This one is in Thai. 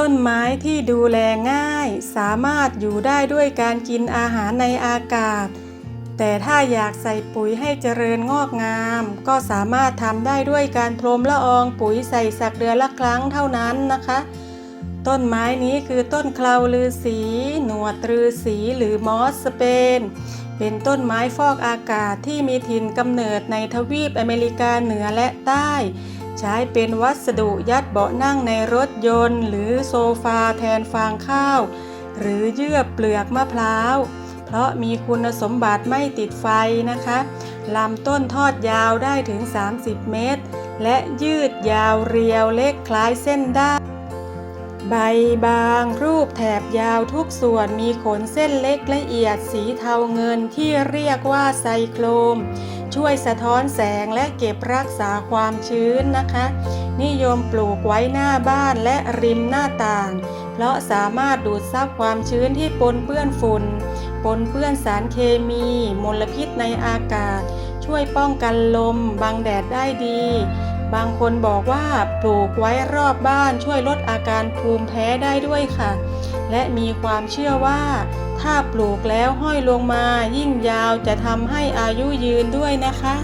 ต้นไม้ที่ดูแลง่าย สามารถอยู่ได้ด้วยการกินอาหารในอากาศ แต่ถ้าอยากใส่ปุ๋ยให้เจริญงอกงาม ก็สามารถทำได้ด้วยการพรมละอองปุ๋ยใส่สักเดือนละครั้งเท่านั้นนะคะ ต้นไม้นี้คือต้นเคลาลือสี หนวดรือสีหรือมอสสเปน เป็นต้นไม้ฟอกอากาศที่มีถิ่นกำเนิดในทวีปอเมริกาเหนือและใต้ ใช้เป็นวัสดุยัดเบาะนั่งในรถยนต์ หรือโซฟาแทนฟางข้าว หรือเยื่อเปลือกมะพร้าว เพราะมีคุณสมบัติไม่ติดไฟนะคะลำต้นทอดยาวได้ถึง 30 เมตร และยืดยาวเรียวเล็กคล้ายเส้นได้ ใบบางรูปแถบยาวทุกส่วนมีขนเส้นเล็กละเอียดสีเทาเงินที่เรียกว่าไซโครม ช่วยสะท้อนแสงและเก็บรักษาความชื้นนะคะ นิยมปลูกไว้หน้าบ้านและริมหน้าต่าง เพราะสามารถดูดซับความชื้นที่ปนเปื้อนฝุ่น ปนเปื้อนสารเคมี มลพิษในอากาศ ช่วยป้องกันลม บังแดดได้ดี บางคนบอกว่าปลูกไว้รอบบ้านช่วยลดอาการภูมิแพ้ได้ด้วยค่ะ และมีความเชื่อว่า ถ้าปลูกแล้วห้อยลงมายิ่งยาวจะทำให้อายุยืนด้วยนะคะ